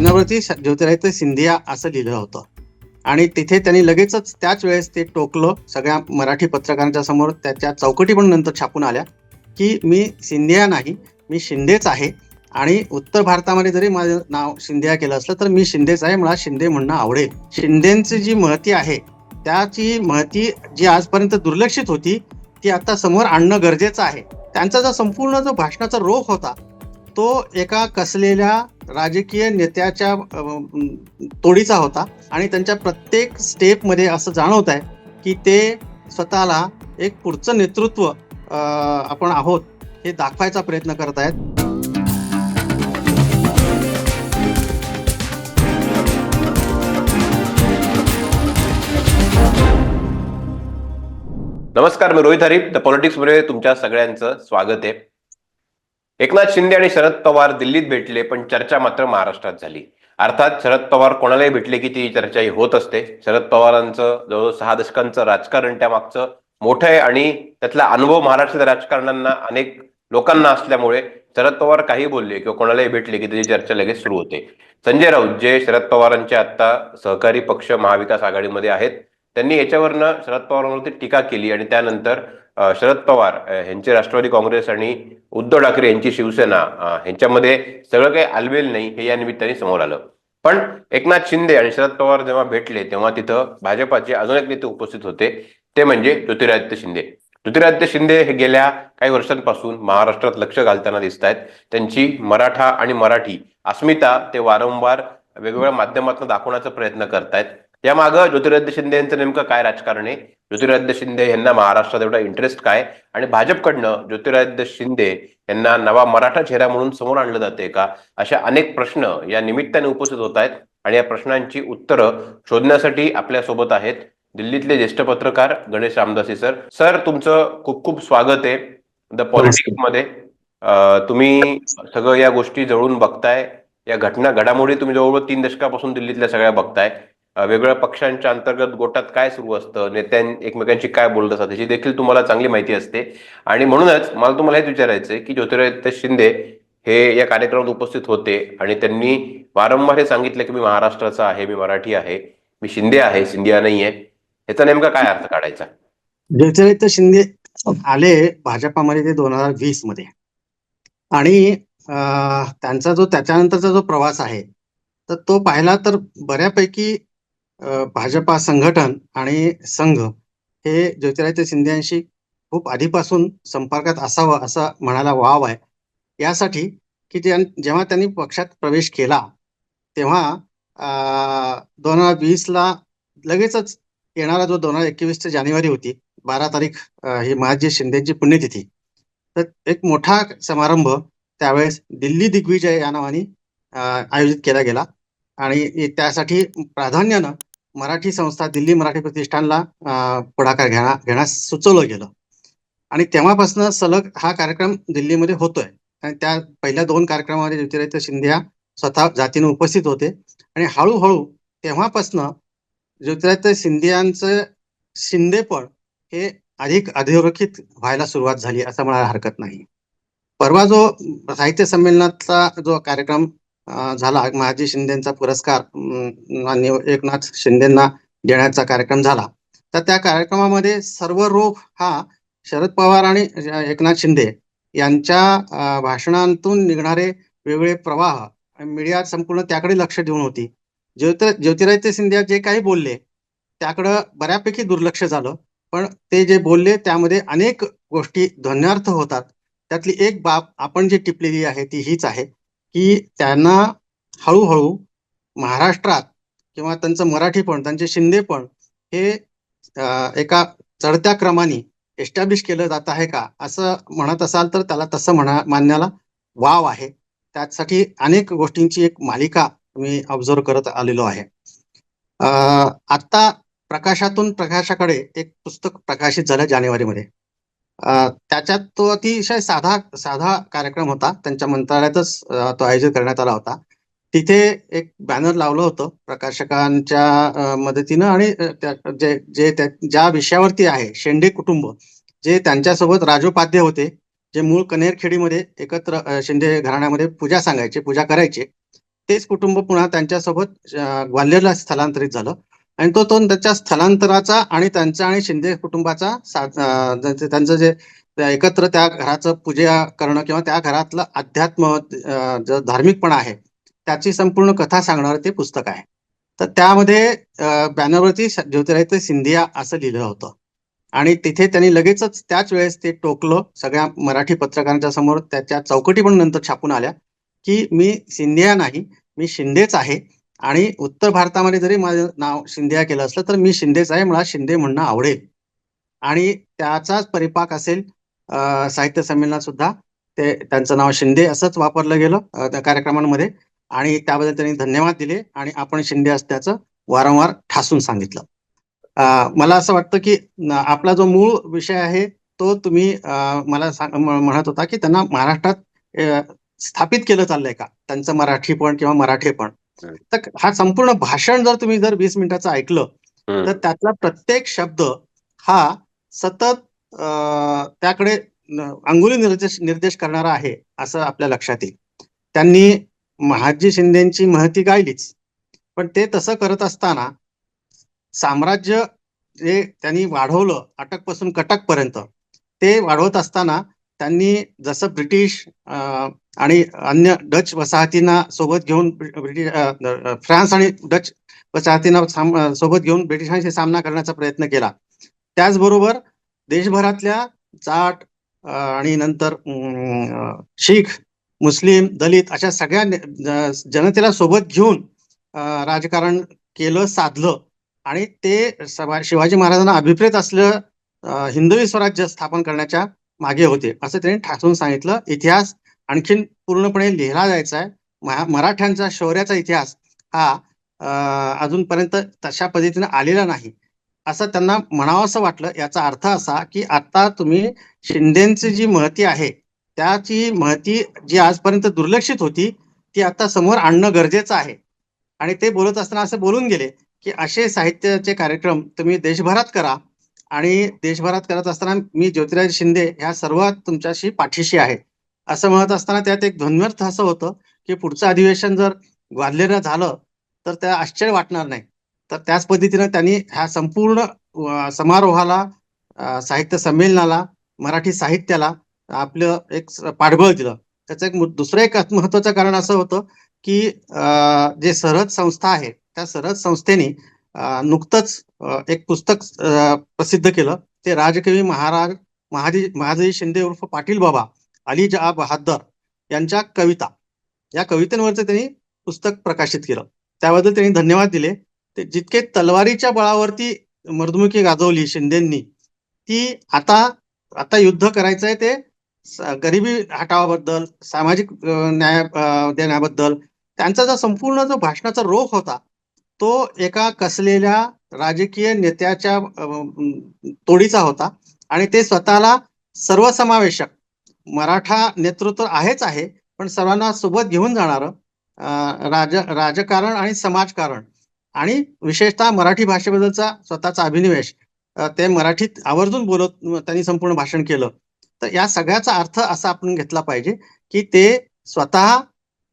बॅनरवरती ज्योतिरादित्य सिंधिया असं लिहिलं होतं. आणि तिथे त्यांनी लगेचच त्याच वेळेस ते टोकलं सगळ्या मराठी पत्रकारांच्या समोर. त्याच्या चौकटी पण नंतर छापून आल्या की मी सिंधिया नाही मी शिंदेच आहे. आणि उत्तर भारतामध्ये जरी माझं नाव शिंदिया केलं असलं तर मी शिंदेच आहे मला शिंदे म्हणणं आवडेल. शिंदेची जी महती आहे त्याची महती जी आजपर्यंत दुर्लक्षित होती ती आता समोर आणणं गरजेचं आहे. त्यांचा जो संपूर्ण जो भाषणाचा रोख होता तो एका कसलेल्या राजकीय नेत्याच्या तोडीचा होता. आणि त्यांच्या प्रत्येक स्टेपमध्ये असं जाणवत आहे की ते स्वतःला एक पुढचं नेतृत्व आपण आहोत हे दाखवायचा प्रयत्न करत आहेत. नमस्कार मी रोहित हरीप द पॉलिटिक्समध्ये तुमच्या सगळ्यांचं स्वागत आहे. एकनाथ शिंदे आणि शरद पवार दिल्लीत भेटले पण चर्चा मात्र महाराष्ट्रात झाली. अर्थात शरद पवार कोणालाही भेटले की ती चर्चा ही होत असते. शरद पवारांचं जवळजवळ सहा दशकांचं राजकारण त्यामागचं मोठं आहे आणि त्यातला अनुभव महाराष्ट्राच्या राजकारण्यांना अनेक लोकांना असल्यामुळे शरद पवार काही बोलले किंवा कोणालाही भेटले की त्याची चर्चा लगेच सुरू होते. संजय राऊत जे शरद पवारांचे आता सहकारी पक्ष महाविकास आघाडीमध्ये आहेत त्यांनी याच्यावरनं शरद पवारांवरती टीका केली आणि त्यानंतर शरद पवार यांची यांचे राष्ट्रवादी काँग्रेस आणि उद्धव ठाकरे यांची शिवसेना ह्यांच्यामध्ये सगळं काही आलबेल नाही हे या निमित्ताने समोर आलं. पण एकनाथ शिंदे आणि शरद पवार जेव्हा भेटले तेव्हा तिथं भाजपाचे अजून एक नेते उपस्थित होते ते म्हणजे ज्योतिरादित्य शिंदे. ज्योतिरादित्य शिंदे हे गेल्या काही वर्षांपासून महाराष्ट्रात लक्ष घालताना दिसत आहेत त्यांची मराठा आणि मराठी अस्मिता ते वारंवार वेगवेगळ्या माध्यमातून दाखवण्याचा प्रयत्न करतायत. यामागं ज्योतिरादित्य शिंदे यांचं नेमकं काय राजकारण आहे? ज्योतिरादित्य शिंदे यांना महाराष्ट्रात एवढा इंटरेस्ट काय? आणि भाजपकडनं ज्योतिरादित्य शिंदे यांना नवा मराठा चेहरा म्हणून समोर आणलं जाते का? अशा अनेक प्रश्न या निमित्ताने उपस्थित होत आहेत आणि या प्रश्नांची उत्तरं शोधण्यासाठी आपल्यासोबत आहेत दिल्लीतले ज्येष्ठ पत्रकार गणेश रामदासी सर. सर तुमचं खूप खूप स्वागत आहे द पॉलिटिक्समध्ये. तुम्ही सगळं या गोष्टी जवळून बघताय. या घटना घडामोडी तुम्ही जवळजवळ तीन दशकापासून दिल्लीतल्या सगळ्या बघताय. वेगवेगळ्या पक्षांच्या अंतर्गत गोटात काय सुरू असतं नेत्यां एकमेकांशी काय बोलत असतात याची देखील तुम्हाला चांगली माहिती असते. आणि म्हणूनच मला तुम्हाला हेच विचारायचं आहे की ज्योतिरादित्य शिंदे हे या कार्यक्रमात उपस्थित होते आणि त्यांनी वारंवार हे सांगितलं की मी महाराष्ट्राचा आहे मी मराठी आहे मी शिंदे आहे सिंधिया नाही आहे याचा नेमका काय अर्थ काढायचा? ज्योतिरादित्य शिंदे आले भाजपामध्ये ते दोन हजार वीसमध्ये. आणि त्यांचा जो त्याच्यानंतरचा जो प्रवास आहे तर तो पाहिला तर बऱ्यापैकी भाजपा संघटन आणि संघ हे ज्योतिरादित्य शिंदेशी खूप आधीपासून संपर्कात असावं असं म्हणायला वाव आहे. यासाठी की जेव्हा त्यांनी पक्षात प्रवेश केला तेव्हा दोन हजार वीसला लगेचच येणारा जो दोन हजार एकवीस जानेवारी होती बारा तारीख ही महाजी शिंदेची पुण्यतिथी. तर एक मोठा समारंभ त्यावेळेस दिल्ली दिग्विजय या नावाने आयोजित केला गेला. आणि त्यासाठी प्राधान्यानं मराठी संस्था दिल्ली मराठी प्रतिष्ठानला पुढाकार घेणा घेण्यास सुचवलं गेलं. आणि तेव्हापासून सलग हा कार्यक्रम दिल्लीमध्ये होतोय. आणि त्या पहिल्या दोन कार्यक्रमामध्ये ज्योतिरादित्य शिंदे स्वतः जातीने उपस्थित होते. आणि हळूहळू तेव्हापासनं ज्योतिरादित्य शिंदेचं शिंदेपण हे अधिक अधोरेखित व्हायला सुरुवात झाली असं म्हणायला हरकत नाही. परवा जो साहित्य संमेलनाचा जो कार्यक्रम झाला. महाजी शिंदेचा पुरस्कार एकनाथ शिंदेना देण्याचा कार्यक्रम झाला. तर त्या कार्यक्रमामध्ये सर्व रोप हा शरद पवार आणि एकनाथ शिंदे यांच्या भाषणांतून निघणारे वेगवेगळे प्रवाह मीडिया संपूर्ण त्याकडे लक्ष देऊन होती. ज्योति ज्योतिरादित्य सिंधिया जे काही बोलले त्याकडं बऱ्यापैकी दुर्लक्ष झालं. पण ते जे बोलले त्यामध्ये अनेक गोष्टी ध्वन्यार्थ होतात. त्यातली एक बाब आपण जी टिपलेली आहे ती हीच आहे. की त्यांना हळूहळू महाराष्ट्रात किंवा त्यांचं मराठीपण त्यांचे शिंदेपण हे एका चढत्या क्रमाने एस्टॅब्लिश केलं जात आहे का? असं म्हणत असाल तर त्याला तसं म्हणा मानण्याला वाव आहे. त्यासाठी अनेक गोष्टींची एक मालिका मी ऑब्झर्व करत आलेलो आहे. आता प्रकाशातून प्रकाशाकडे एक पुस्तक प्रकाशित झालं जानेवारीमध्ये. त्याच्यात तो अतिशय साधा साधा कार्यक्रम होता. त्यांच्या मंत्रालयातच तो आयोजित करण्यात आला होता. तिथे एक बॅनर लावलं होतं प्रकाशकांच्या मदतीनं आणि जे जे ज्या विषयावरती आहे शेंडे कुटुंब जे त्यांच्यासोबत राजोपाध्ये होते जे मूळ कनेरखेडीमध्ये एकत्र शिंदे घराण्यामध्ये पूजा सांगायचे पूजा करायचे तेच कुटुंब पुन्हा त्यांच्यासोबत ग्वाल्हेरला स्थलांतरित झालं. आणि तो तो त्याच्या स्थलांतराचा आणि त्यांचा आणि शिंदे कुटुंबाचा त्यांचं जे एकत्र त्या घराचं पूजा करणं किंवा त्या घरातलं अध्यात्म जो धार्मिकपणा आहे त्याची संपूर्ण कथा सांगणारं ते पुस्तक आहे. तर त्यामध्ये बॅनरवरती ज्योतिरादित्य सिंधिया असं लिहिलं होतं. आणि तिथे त्यांनी लगेचच त्याच वेळेस ते टोकलं सगळ्या मराठी पत्रकारांच्या समोर त्याच्या चौकटी पण नंतर छापून आल्या की मी सिंधिया नाही मी शिंदेच आहे आणि उत्तर भारतामध्ये जरी माझं नाव शिंदे केलं असलं तर मी शिंदेच आहे. मला शिंदे म्हणणं आवडेल. आणि त्याचाच परिपाक असेल साहित्य संमेलनात सुद्धा. ते त्यांचं नाव शिंदे असंच वापरलं गेलं त्या कार्यक्रमांमध्ये. आणि त्याबद्दल त्यांनी धन्यवाद दिले. आणि आपण शिंदे असल्याचं वारंवार ठासून सांगितलं. मला असं वाटतं की आपला जो मूळ विषय आहे तो तुम्ही मला म्हणत होता की त्यांना महाराष्ट्रात स्थापित केलं चाललंय का? त्यांचं मराठीपण किंवा मराठेपण पण. तर हा संपूर्ण भाषण जर तुम्ही जर वीस मिनिटाचं ऐकलं. तर त्यातला प्रत्येक शब्द हा सतत त्याकडे अंगुली निर्देश निर्देश करणारा आहे असं आपल्या लक्षात येईल त्यांनी महाजी शिंदेची महती गायलीच पण ते तसं करत असताना साम्राज्य जे त्यांनी वाढवलं अटकपासून कटकपर्यंत ते वाढवत असताना त्यांनी जसं ब्रिटिश आणि अन्य डच वसाहतींना सोबत घेऊन ब्रिटिश फ्रान्स आणि डच वसाहतींना साम- सोबत घेऊन ब्रिटिशांशी सामना करण्याचा प्रयत्न केला. त्याचबरोबर देशभरातल्या जाट आणि नंतर शीख मुस्लिम दलित अशा सगळ्या जनतेला सोबत घेऊन राजकारण केलं साधलं. आणि ते शिवाजी महाराजांना अभिप्रेत असलं हिंदवी स्वराज्य स्थापन करण्याच्या मागे होते. असं त्यांनी ठासून सांगितलं. इतिहास आणखीन पूर्णपणे लिहिला जायचा आहे महा- मराठ्यांचा शौर्याचा इतिहास हा अजूनपर्यंत तशा पद्धतीने आलेला नाही. असं त्यांना म्हणावंसं वाटलं. याचा अर्थ असा की आता तुम्ही शिंदेची जी महती आहे त्याची महती जी आजपर्यंत दुर्लक्षित होती ती आता समोर आणणं गरजेचं आहे. आणि ते बोलत असताना असं बोलून गेले की असे साहित्याचे कार्यक्रम तुम्ही देशभरात करा. आणि देशभरात करत असताना मी ज्योतिराज शिंदे ह्या सर्व तुमच्याशी पाठीशी आहे. असं म्हणत असताना त्यात एक ध्वन्यर्थ असं होतं की पुढचं अधिवेशन जर ग्वाल्हेरला झालं तर त्या आश्चर्य वाटणार नाही. तर त्याच पद्धतीनं त्यांनी ह्या संपूर्ण समारोहाला साहित्य संमेलनाला मराठी साहित्याला आपलं एक पाठबळ दिलं. त्याचं एक दुसरं एक महत्वाचं कारण असं होतं की जे सरहद संस्था आहे त्या सरहद संस्थेने नुकतंच एक पुस्तक प्रसिद्ध केलं. ते राजकवी महाराज महाजी महाजी शिंदे उर्फ पाटील बाबा अली जा बहादर यांच्या कविता. या कवितांवरचं त्यांनी पुस्तक प्रकाशित केलं. त्याबद्दल त्यांनी धन्यवाद दिले. ते जितके तलवारीच्या बळावरती मर्दमुखी गाजवली शिंदेंनी ती आता आता युद्ध करायचंय ते गरिबी हटावाबद्दल सामाजिक न्याय देण्याबद्दल त्यांचा जो संपूर्ण जो भाषणाचा रोख होता तो एका कसलेल्या राजकीय नेत्याच्या तोडीचा होता आणि ते स्वतःला सर्वसमावेशक. मराठा नेतृत्व आहेच आहे पण सर्वांना सोबत घेऊन जाणारं राज राजकारण आणि समाजकारण. आणि विशेषतः मराठी भाषेबद्दलचा स्वतःचा अभिनिवेश ते मराठीत आवर्जून बोलत त्यांनी संपूर्ण भाषण केलं. तर या सगळ्याचा अर्थ असा आपण घेतला पाहिजे की ते स्वतः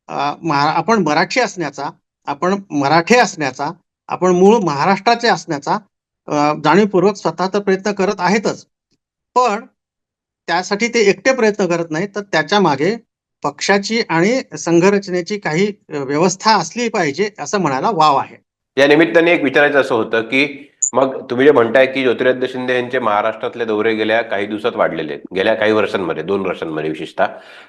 आपण मराठी असण्याचा आपण मराठे असण्याचा आपण मूळ महाराष्ट्राचे असण्याचा जाणीवपूर्वक स्वतः तर प्रयत्न करत आहेतच. पण त्यासाठी ते एकटे प्रयत्न करत नाही तर त्याच्यामागे पक्षाची आणि संघरचनेची काही व्यवस्था असली पाहिजे असं म्हणायला वाव आहे. या निमित्ताने एक विचारायचं असं होतं की मग तुम्ही जे म्हणताय की ज्योतिरादित्य शिंदे यांचे महाराष्ट्रातले दौरे गेल्या काही दिवसात वाढलेले आहेत गेल्या काही वर्षांमध्ये दोन वर्षांमध्ये विशेषतः.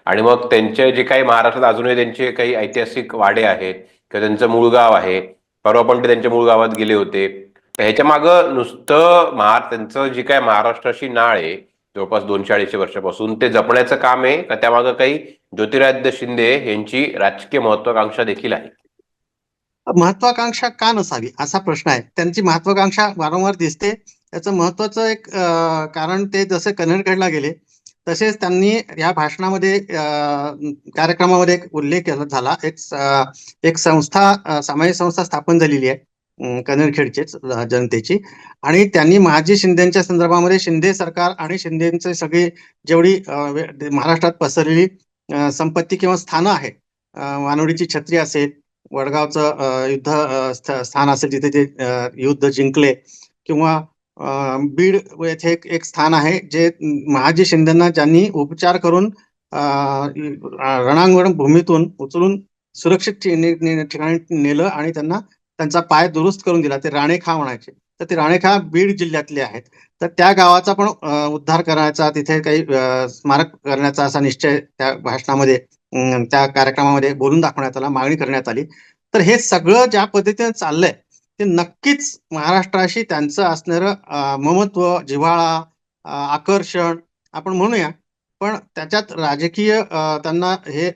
आणि मग त्यांचे जे काही महाराष्ट्रात अजूनही त्यांचे काही ऐतिहासिक वाडे आहेत किंवा त्यांचं मूळ गाव आहे? परवा पण ते त्यांच्या मूळ गावात गेले होते. तर ह्याच्या मागं नुसतं महार त्यांचं जी काय महाराष्ट्राशी नाळ आहे जवळपास दोनशे अडीचशे वर्षापासून ते जपण्याचं काम आहे का? त्यामागं काही ज्योतिरादित्य शिंदे यांची राजकीय महत्वाकांक्षा देखील आहे. महत्वाकांक्षा का नसावी? असा प्रश्न आहे. त्यांची महत्वाकांक्षा वारंवार दिसते. त्याचं महत्वाचं एक कारण ते जसे कन्नडकडला गेले तसेच त्यांनी या भाषणामध्ये कार्यक्रमामध्ये एक उल्लेख केला झाला. एक एक संस्था सामाजिक संस्था स्थापन झालेली आहे अं, जनतेची. आणि त्यांनी महाजी शिंदेच्या संदर्भामध्ये शिंदे सरकार आणि शिंदेचे सगळी जेवढी महाराष्ट्रात पसरलेली संपत्ती किंवा स्थानं आहेत अ, वानवडीची छत्री असेल वडगावचं युद्ध स्थ- स्थान असेल जिथे ते युद्ध जिंकले किंवा बीड येथे एक एक स्थान आहे जे महाजी शिंदेना ज्यांनी उपचार करून रणांगण भूमीतून उचलून सुरक्षित ठिकाणी नेलं आणि त्यांना त्यांचा पाय दुरुस्त करून दिला. ते राणेखा म्हणायचे. तर ते राणेखा बीड जिल्ह्यातले आहेत. तर त्या गावाचा पण उद्धार करायचा तिथे काही स्मारक करण्याचा असा निश्चय त्या भाषणामध्ये त्या कार्यक्रमामध्ये बोलून दाखवण्यात आला मागणी करण्यात आली. तर हे सगळं ज्या पद्धतीने चाललंय ते नक्कीच महाराष्ट्राशी त्यांचं असणारं महत्त्व ममत्व जिव्हाळा आकर्षण आपण म्हणूया. पण त्याच्यात राजकीय त्यांना हे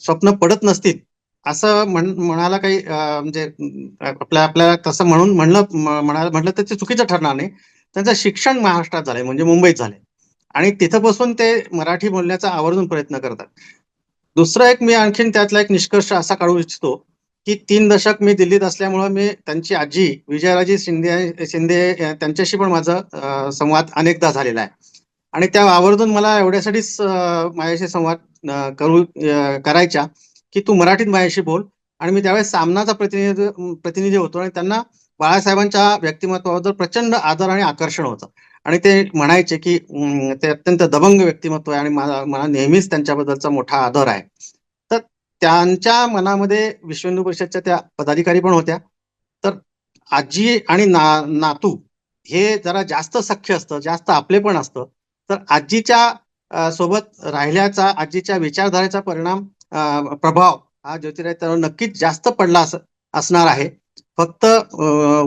स्वप्न पडत नसतील असं म्हण म्हणायला काही म्हणजे आपल्या आपल्याला तसं म्हणून म्हणलं म्हणायला म्हटलं तर ते चुकीचं ठरणार नाही. त्यांचं शिक्षण महाराष्ट्रात झालंय म्हणजे मुंबईत झालंय. आणि तिथं बसून ते मराठी बोलण्याचा आवर्जून प्रयत्न करतात. दुसरं एक मी आणखीन त्यातला एक निष्कर्ष असा काढू इच्छितो की तीन दशक मी दिल्लीत असल्यामुळे मी त्यांची आजी विजयराजी शिंदे शिंदे त्यांच्याशी पण माझा संवाद अनेकदा झालेला आहे. आणि त्या आवर्जून मला एवढ्यासाठीच माझ्याशी संवाद करू करायच्या की तू मराठीत माझ्याशी बोल. आणि मी त्यावेळेस सामनाचा प्रतिनिधी प्रतिनिधी होतो आणि त्यांना बाळासाहेबांच्या व्यक्तिमत्वाबद्दल प्रचंड आदर आणि आकर्षण होतं. आणि ते म्हणायचे की ते अत्यंत दबंग व्यक्तिमत्व आहे आणि मला मला नेहमीच त्यांच्याबद्दलचा मोठा आदर आहे. त्यांच्या मनामध्ये विश्व हिंदू परिषदच्या त्या पदाधिकारी पण होत्या. तर आजी आणि ना नातू हे जरा जास्त सख्य असतं जास्त आपले पण असतं. तर आजीच्या सोबत राहिल्याचा आजीच्या विचारधारेचा परिणाम प्रभाव हा ज्योतिराव त्यावर नक्कीच जास्त पडला अस- असणार आहे. फक्त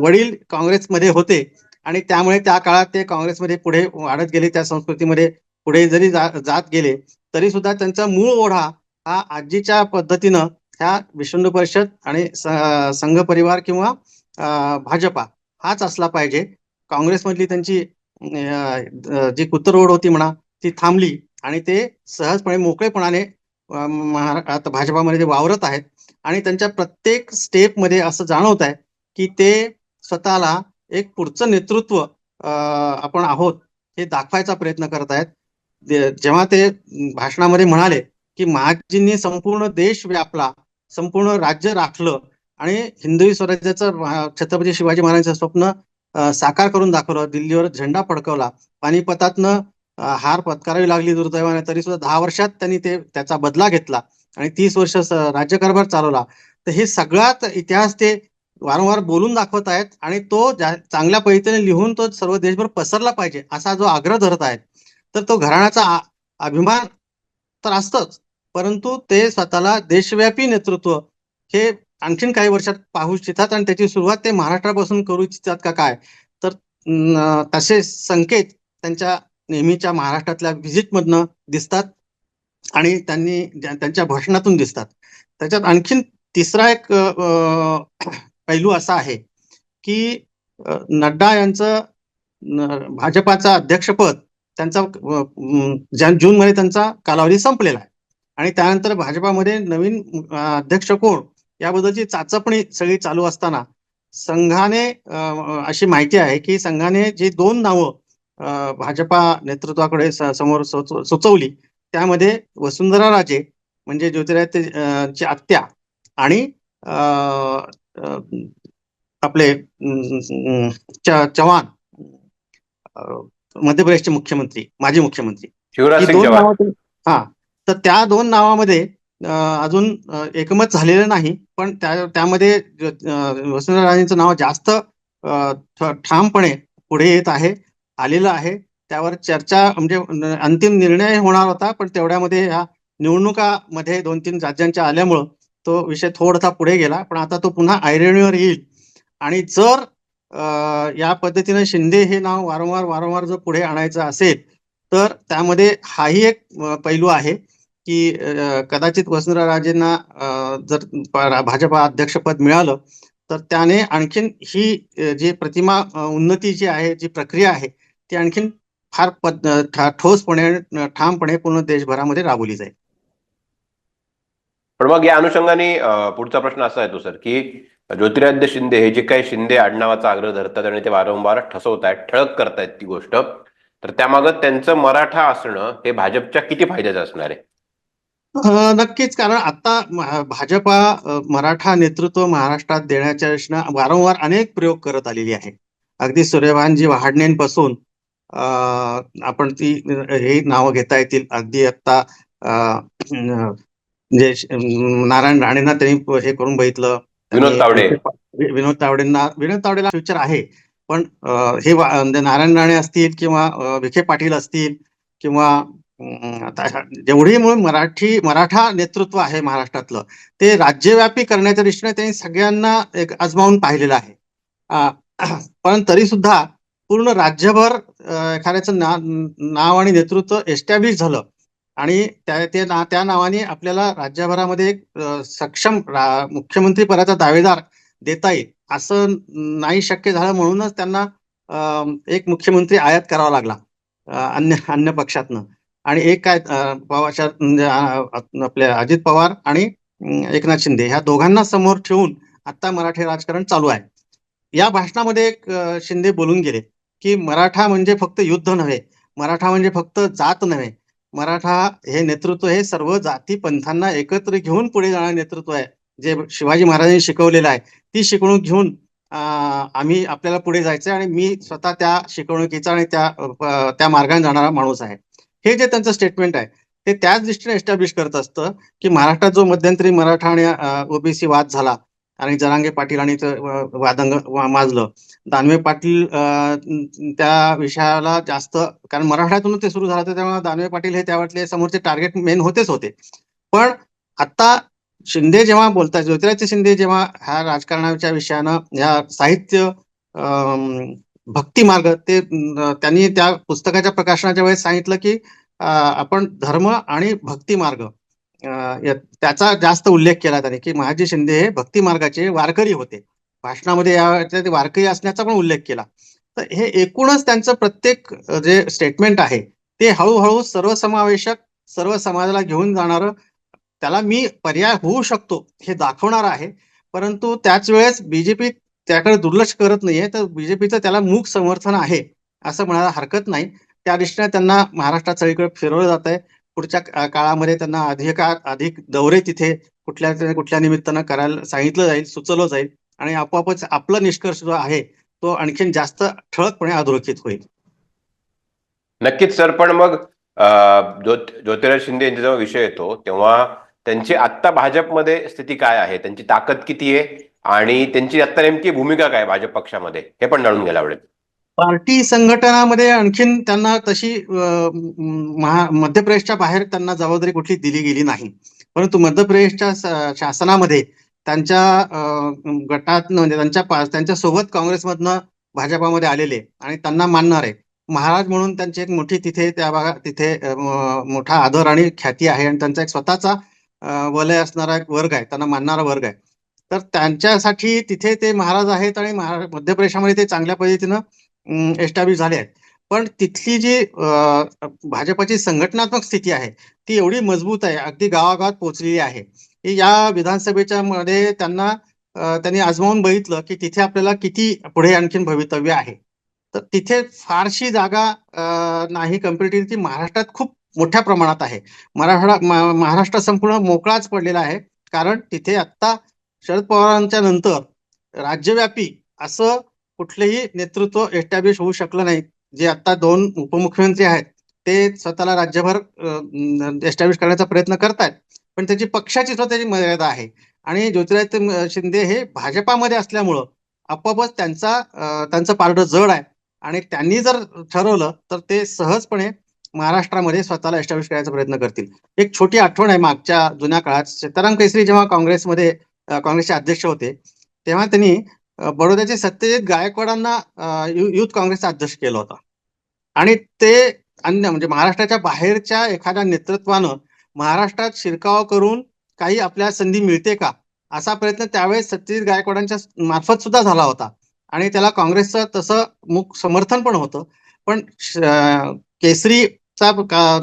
वडील काँग्रेसमध्ये होते आणि त्यामुळे त्या काळात ते काँग्रेसमध्ये पुढे वाढत गेले त्या संस्कृतीमध्ये पुढे जरी जा- जात गेले तरी सुद्धा त्यांचा मूळ ओढा हा आजीच्या पद्धतीनं ह्या विश्व परिषद आणि संघ परिवार किंवा भाजपा हाच असला पाहिजे. काँग्रेसमधली त्यांची जी कुत्रओढ होती म्हणा ती थांबली आणि ते सहजपणे मोकळेपणाने महारा- आता भाजपामध्ये ते वावरत आहेत. आणि त्यांच्या प्रत्येक स्टेपमध्ये असं जाणवत आहे की ते स्वतःला एक पुढचं नेतृत्व आपण आहोत हे दाखवायचा प्रयत्न करत आहेत. जेव्हा ते भाषणामध्ये म्हणाले की महाजींनी संपूर्ण देश व्यापला संपूर्ण राज्य राखलं आणि हिंदवी स्वराज्याचं छत्रपती शिवाजी महाराजांचं स्वप्न साकार करून दाखवलं दिल्लीवर झेंडा फडकवला. पानिपतातनं हार पत्करावी लागली दुर्दैवाने तरी सुद्धा दहा वर्षात त्यांनी ते त्याचा बदला घेतला आणि तीस वर्ष राज्यकारभार चालवला. तर हे सगळ्यात इतिहास ते वारंवार बोलून दाखवत आहेत आणि तो चांगल्या पद्धतीने लिहून तो सर्व देशभर पसरला पाहिजे असा जो आग्रह धरत आहेत तर तो घराण्याचा अभिमान तर असतच. परंतु ते स्वतःला देशव्यापी नेतृत्व हे आणखीन काही वर्षात पाहू इच्छितात आणि त्याची सुरुवात ते महाराष्ट्रापासून करू इच्छितात का काय? तर तसे संकेत त्यांच्या नेहमीच्या महाराष्ट्रातल्या व्हिजिटमधनं दिसतात आणि त्यांनी त्यांच्या भाषणातून दिसतात. त्याच्यात आणखीन तिसरा एक पैलू असा आहे की नड्डा यांचं न- भाजपाचं अध्यक्षपद त्यांचा जून ज्या- जूनमध्ये त्यांचा कालावधी संपलेला आहे. आणि त्यानंतर भाजपामध्ये नवीन अध्यक्ष कोण? याबद्दलची चाचपणी सगळी चालू असताना संघाने अशी माहिती आहे की संघाने जी दोन नावं भाजपा नेतृत्वाकडे समोर सुच- सुचवली त्यामध्ये वसुंधरा राजे म्हणजे ज्योतिराव ते, अं, ची आत्या आणि आपले चव्हाण मध्य प्रदेशचे मुख्यमंत्री माजी मुख्यमंत्री. शिवराज ही. तर त्या दोन नावामध्ये अजून एकमत झालेलं नाही. पण त्या त्यामध्ये अं, नाव जास्त ठामपणे पुढे येत आहे आलेलं आहे. त्यावर चर्चा म्हणजे अंतिम निर्णय होणार होता पण तेवढ्यामध्ये ह्या निवडणुकामध्ये दोन तीन राज्यांच्या आल्यामुळं तो विषय थोडासा पुढे गेला. पण आता तो पुन्हा ऐरणीवर येईल. आणि जर या पद्धतीने शिंदे हे नाव वारंवार वारंवार जर पुढे आणायचं असेल तर त्यामध्ये हाही एक पैलू आहे. की कदाचित वसुंधरा राजेंना जर भाजपा अध्यक्षपद मिळालं तर त्याने आणखीन ही जी प्रतिमा उन्नती जी आहे जी प्रक्रिया आहे ती आणखीन फार पद ठोसपणे ठामपणे पूर्ण देशभरामध्ये राबवली जाईल. पण मग या अनुषंगाने पुढचा प्रश्न असा येतो सर की ज्योतिरादित्य शिंदे हे जे काही शिंदे आडनावाचा आग्रह धरतात आणि ते वारंवार ठसवतायत ठळक करतायत ती गोष्ट तर त्यामागं त्यांचं मराठा असणं हे भाजपच्या किती फायद्याचं असणार आहे? नक्कीच. कारण आता भाजपा मराठा नेतृत्व महाराष्ट्रात देण्याच्या दिशेनं वारंवार अनेक प्रयोग करत आलेली आहे. अगदी सूर्यभानजी वहाडणेंपासून आपण ती हे नावं घेता येतील. अगदी आता जे नारायण राणेंना त्यांनी हे करून बघितलं. विनोद तावडे. विनोद तावडेंना विनोद तावडेला फ्युचर आहे. पण हे म्हणजे नारायण राणे असतील किंवा विखे पाटील असतील किंवा आता जेवढी मुळे मराठी मराठा नेतृत्व आहे महाराष्ट्रातलं ते राज्यव्यापी करण्याच्या दृष्टीने त्यांनी सगळ्यांना एक आजमावून पाहिलेलं आहे. पण तरी सुद्धा पूर्ण राज्यभर एखाद्याचं ना, नाव आणि नेतृत्व एस्टॅब्लिश झालं. आणि त्या ते ना त्या नावाने आपल्याला राज्यभरामध्ये एक सक्षम मुख्यमंत्री पदाचा दावेदार देता येईल असं नाही शक्य झालं म्हणूनच त्यांना एक मुख्यमंत्री आयात करावा लागला अन्य अन्य पक्षातनं. आणि एक काय अ, पवारच्या म्हणजे, आपले अजित पवार आणि एकनाथ शिंदे ह्या दोघांना समोर ठेवून आता मराठी राजकारण चालू आहे. या भाषणामध्ये एक शिंदे बोलून गेले की मराठा म्हणजे फक्त युद्ध नव्हे मराठा म्हणजे फक्त जात नव्हे. मराठा हे नेतृत्व हे सर्व जाती पंथांना एकत्र घेऊन पुढे जाणारे नेतृत्व आहे. जे शिवाजी महाराजांनी शिकवलेलं आहे ती शिकवणूक घेऊन आम्ही आपल्याला पुढे जायचं आणि मी स्वतः त्या शिकवणुकीचा आणि त्या त्या मार्गाने जाणारा माणूस आहे. हे जे त्यांचं स्टेटमेंट आहे ते त्याच दृष्टीने एस्टॅब्लिश करत असतं की महाराष्ट्रात जो मध्यंतरी मराठा आणि ओबीसी वाद झाला आणि जरांगे पाटील आणि वादंग वा- माजलं. दानवे पाटील त्या विषयाला जास्त कारण मराठ्यातून ते सुरू झालं होतं त्यामुळे दानवे पाटील हे त्यावेळेतले समोरचे टार्गेट मेन होतेच होते. पण आता शिंदे जेव्हा बोलतात ज्योतिराज शिंदे जेव्हा ह्या राजकारणाच्या विषयानं ह्या साहित्य भक्ती मार्ग ते त्यांनी त्या पुस्तकाच्या प्रकाशनाच्या वेळेस सांगितलं की आपण धर्म आणि भक्ती मार्ग त्याचा जास्त उल्लेख केला त्याने की महाजी शिंदे हे भक्ती मार्गाचे वारकरी होते. भाषणामध्ये या वारकरी असण्याचा पण उल्लेख केला. तर हे एकूणच त्यांचं प्रत्येक जे स्टेटमेंट आहे ते हळूहळू सर्वसमावेशक सर्व समाजाला घेऊन जाणारं त्याला मी पर्याय होऊ शकतो हे दाखवणार आहे. परंतु त्याच वेळेस बीजेपी त्याकडे दुर्लक्ष करत नाहीये तर बीजेपीचं त्याला मूक समर्थन आहे असं म्हणायला हरकत नाही. त्या दृष्टीने त्यांना महाराष्ट्रात सगळीकडे फिरवलं जात आहे. पुढच्या काळामध्ये त्यांना अधिक अधिक दौरे तिथे कुठल्या कुठल्या निमित्तानं करायला सांगितलं जाईल सुचवलं जाईल आणि आपोआपच आपला निष्कर्ष जो आहे तो आणखीन जास्त ठळकपणे अधोरेखित होईल. नक्कीच सर. पण मग ज्योतिराज शिंदे यांचा जेव्हा विषय येतो. तेव्हा त्यांची आत्ता भाजपमध्ये स्थिती काय आहे? त्यांची ताकद किती आहे? आणि त्यांची आता नेमकी भूमिका काय भाजप पक्षामध्ये? हे पण जाणून घ्यायला आवडेल. पार्टी संघटनामध्ये आणखीन त्यांना तशी मध्य प्रदेशच्या बाहेर त्यांना जबाबदारी कुठली दिली गेली नाही. परंतु मध्य प्रदेशच्या शासनामध्ये त्यांच्या गटात म्हणजे त्यांच्या त्यांच्यासोबत काँग्रेसमधनं भाजपामध्ये आलेले आणि त्यांना मानणार आहे महाराज म्हणून त्यांची एक मोठी तिथे त्या भागात तिथे मोठा आदर आणि ख्याती आहे आणि त्यांचा एक स्वतःचा वलय असणारा एक वर्ग आहे त्यांना मानणारा वर्ग आहे. तर त्यांच्यासाठी तिथे ते महाराज आहेत आणि मध्य प्रदेशामध्ये ते चांगल्या पद्धतीनं एस्टॅब्लिश झाले आहेत. पण तिथली जी भाजपाची संघटनात्मक स्थिती आहे ती एवढी मजबूत आहे अगदी गावागावात पोहोचलेली आहे की या विधानसभेच्या मध्ये त्यांना त्यांनी आजमावून बघितलं की तिथे आपल्याला किती पुढे आणखीन भवितव्य आहे. तर तिथे फारशी जागा नाही कम्पेरेटिव्ह ती महाराष्ट्रात खूप मोठ्या प्रमाणात आहे. मराठा महाराष्ट्र संपूर्ण मोकळाच पडलेला आहे. कारण तिथे आत्ता शरद पवारांच्या नंतर राज्यव्यापी असं कुठलेही नेतृत्व एस्टॅब्लिश होऊ शकलं नाही. जे आता दोन उपमुख्यमंत्री आहेत ते स्वतःला राज्यभर एस्टॅब्लिश करण्याचा प्रयत्न करतात पण त्याची पक्षाची स्वतःची मर्यादा आहे. आणि ज्योतिरादित्य शिंदे हे भाजपामध्ये असल्यामुळं आपोआपच त्यांचा त्यांचं पारडं जड आहे. आणि त्यांनी जर ठरवलं तर ते सहजपणे महाराष्ट्रामध्ये स्वतःला एस्टॅब्लिश करायचा प्रयत्न करतील. एक छोटी आठवण आहे मागच्या जुन्या काळात सीताराम केसरी जेव्हा काँग्रेसमध्ये काँग्रेसचे अध्यक्ष होते. तेव्हा त्यांनी बडोद्याचे सत्यजित गायकवाडांना युथ काँग्रेसचा अध्यक्ष केला होता. आणि ते अन्य म्हणजे महाराष्ट्राच्या बाहेरच्या एखाद्या नेतृत्वानं महाराष्ट्रात शिरकाव करून काही आपल्या संधी मिळते का? असा प्रयत्न त्यावेळेस सत्यजित गायकवाडांच्या मार्फत सुद्धा झाला होता. आणि त्याला काँग्रेसचं तसं मुख समर्थन पण होतं. पण केसरीचा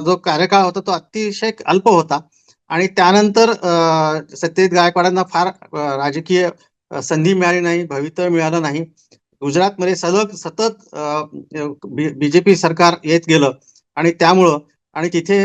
जो कार्यकाळ होता तो अतिशय अल्प होता. आणि त्यानंतर सत्यजित गायकवाडांना फार राजकीय संधी मिळाली नाही भवितव्य मिळालं नाही. गुजरातमध्ये सलग सतत बीजेपी सरकार येत गेलं आणि त्यामुळं आणि तिथे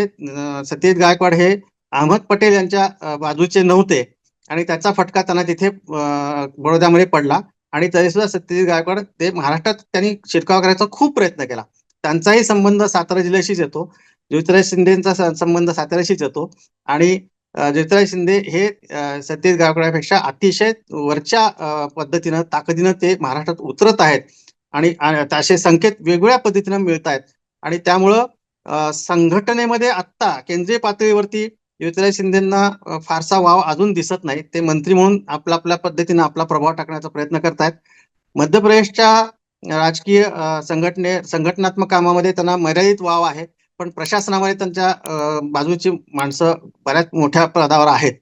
सत्यजित गायकवाड हे अहमद पटेल यांच्या बाजूचे नव्हते आणि त्याचा फटका त्यांना तिथे बडोद्यामध्ये पडला आणि तरी सुद्धा सत्यजित गायकवाड ते महाराष्ट्रात त्यांनी शिरकाव करायचा खूप प्रयत्न केला. त्यांचाही संबंध सातारा जिल्ह्याशीच येतो. ज्योतिराज शिंदेचा संबंध साताऱ्याशीच येतो. आणि अ, ज्योतिराज शिंदे हे सतीश सत्यजित अतिशय वरच्या पद्धतीनं ताकदीनं ते महाराष्ट्रात उतरत आहेत. आणि असे संकेत वेगवेगळ्या पद्धतीनं मिळत आहेत. आणि त्यामुळं संघटनेमध्ये आत्ता केंद्रीय पातळीवरती ज्योतिराज शिंदेना फारसा वाव अजून दिसत नाही. ते मंत्री म्हणून आपला आपल्या पद्धतीनं आपला प्रभाव टाकण्याचा प्रयत्न करतायत. मध्य प्रदेशच्या राजकीय संघटने संघटनात्मक कामामध्ये त्यांना मर्यादित वाव आहे. पण प्रशासनामध्ये त्यांच्या बाजूची माणसं बऱ्याच मोठ्या पदावर आहेत.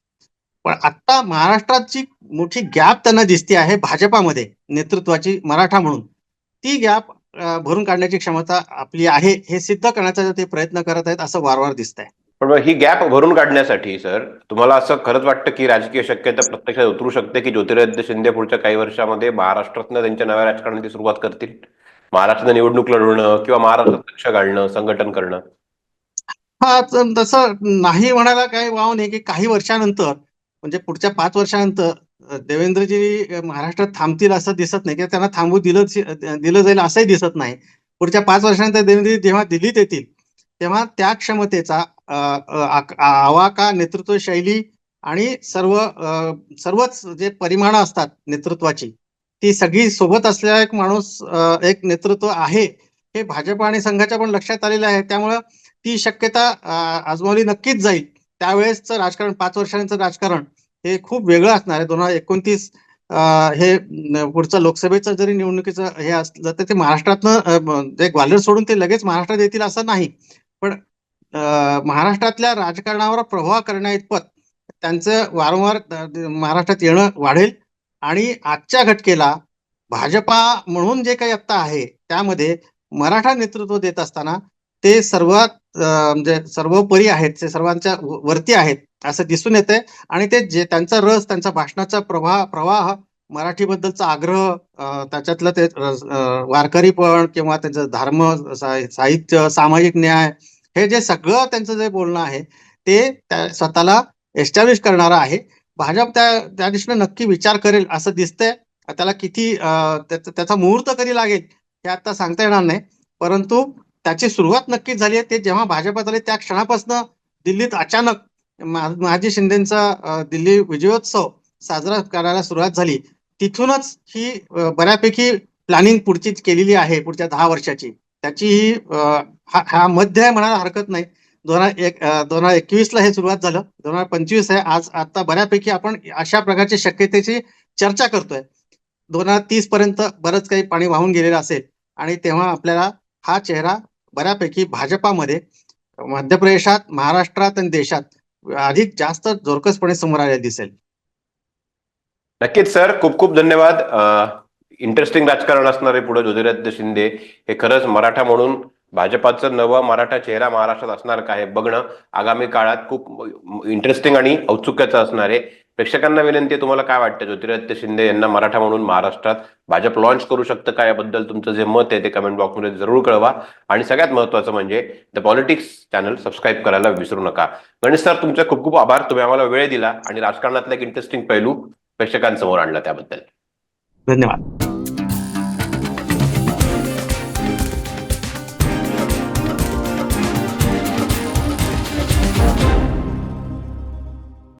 पण आता महाराष्ट्राची मोठी गॅप त्यांना दिसते आहे भाजपामध्ये नेतृत्वाची मराठा म्हणून. ती गॅप भरून काढण्याची क्षमता आपली आहे हे सिद्ध करण्याचा ते प्रयत्न करत आहेत असं वारंवार दिसत आहे पण ही गॅप भरून काढण्यासाठी सर तुम्हाला असं खरंच वाटतं की राजकीय शक्यता प्रत्यक्षात उतरू शकते की ज्योतिरादित्य शिंदे पुढच्या काही वर्षामध्ये महाराष्ट्रातनं त्यांच्या नव्या राजकारणाची सुरुवात करतील? महाराष्ट्रात निवडणूक लढवणं किंवा महाराष्ट्रात लक्ष घालणं संघटन करणं. हा तसं नाही म्हणायला काही वाव नाही की काही वर्षानंतर म्हणजे पुढच्या पाच वर्षानंतर देवेंद्रजी महाराष्ट्रात थांबतील असं दिसत नाही किंवा त्यांना थांबू दिलं दिलं जाईल असंही दिसत नाही. पुढच्या पाच वर्षानंतर देवेंद्रजी जेव्हा दिल्लीत येतील तेव्हा त्या क्षमतेचा आवाका नेतृत्व शैली आणि सर्व सर्वच जे परिमाण असतात नेतृत्वाची ती सगळी सोबत असलेला एक माणूस एक नेतृत्व आहे हे भाजप आणि संघाच्या पण लक्षात आलेलं आहे. त्यामुळं ती शक्यता आजमावली नक्कीच जाईल. त्यावेळेसचं राजकारण पाच वर्षांचं राजकारण हे खूप वेगळं असणार आहे. दोन हजार एकोणतीस हे पुढचं लोकसभेचं जरी निवडणुकीचं हे असलं तर ते महाराष्ट्रातनं जे ग्वाल्हेर सोडून ते लगेच महाराष्ट्रात येतील असं नाही. पण महाराष्ट्रातल्या राजकारणावर प्रभाव करण्या इतपत त्यांचं वारंवार महाराष्ट्रात येणं वाढेल. आणि आजच्या घटकेला भाजपा म्हणून जे काही आत्ता आहे त्यामध्ये मराठा नेतृत्व देत असताना ते सर्वात म्हणजे सर्वोपरी आहेत ते सर्वांच्या वरती आहेत असं दिसून येतंय. आणि ते जे त्यांचा रस त्यांचा भाषणाचा प्रवाह प्रवाह मराठीबद्दलचा आग्रह त्याच्यातलं ते वारकरीपण किंवा त्यांचं धर्म सा- साहित्य सामाजिक न्याय हे जे सगळं त्यांचं जे बोलणं आहे ते त्या स्वतःला एस्टॅब्लिश करणारं आहे. भाजप त्या त्या दिशेने नक्की विचार करेल असं दिसतंय. त्याला किती त्याचा मुहूर्त कधी लागेल हे आता सांगता येणार नाही. परंतु त्याची सुरुवात नक्कीच झाली आहे. ते जेव्हा भाजपात आले त्या क्षणापासून दिल्लीत अचानक महाजी शिंदेचा दिल्ली विजयोत्सव साजरा करायला सुरुवात झाली. तिथूनच ही बऱ्यापैकी प्लॅनिंग पुढची केलेली आहे पुढच्या दहा वर्षाची. त्याची ही हा हा मध्य आहे म्हणायला हरकत नाही. दोन हजार एक दोन हजार एकवीस ला हे सुरुवात झालं. दोन हजार पंचवीस आहे आज आता बऱ्यापैकी आपण अशा प्रकारची शक्यतेची चर्चा करतोय. दोन हजार तीस पर्यंत बरंच काही पाणी वाहून गेलेलं असेल आणि तेव्हा आपल्याला हा चेहरा बऱ्यापैकी भाजपामध्ये मध्य प्रदेशात महाराष्ट्रात आणि देशात अधिक जास्त जोरकसपणे समोर आलेला दिसेल. नक्कीच सर. खूप खूप धन्यवाद. इंटरेस्टिंग राजकारण असणारे पुढे ज्योतिरादित्य शिंदे हे खरंच मराठा म्हणून भाजपाचं नवं मराठा चेहरा महाराष्ट्रात असणार का हे बघणं आगामी काळात खूप इंटरेस्टिंग आणि औत्सुक्याचं असणार आहे. प्रेक्षकांना विनंती आहे तुम्हाला काय वाटतं? ज्योतिरादित्य शिंदे यांना मराठा म्हणून महाराष्ट्रात भाजप लॉन्च करू शकतं का? याबद्दल तुमचं जे मत आहे ते कमेंट बॉक्समध्ये जरूर कळवा. आणि सगळ्यात महत्त्वाचं म्हणजे द पॉलिटिक्स चॅनल सबस्क्राईब करायला विसरू नका. गणेश सर तुमचे खूप खूप आभार. तुम्ही आम्हाला वेळ दिला आणि राजकारणातला एक इंटरेस्टिंग पैलू प्रेक्षकांसमोर आणला त्याबद्दल. धन्यवाद.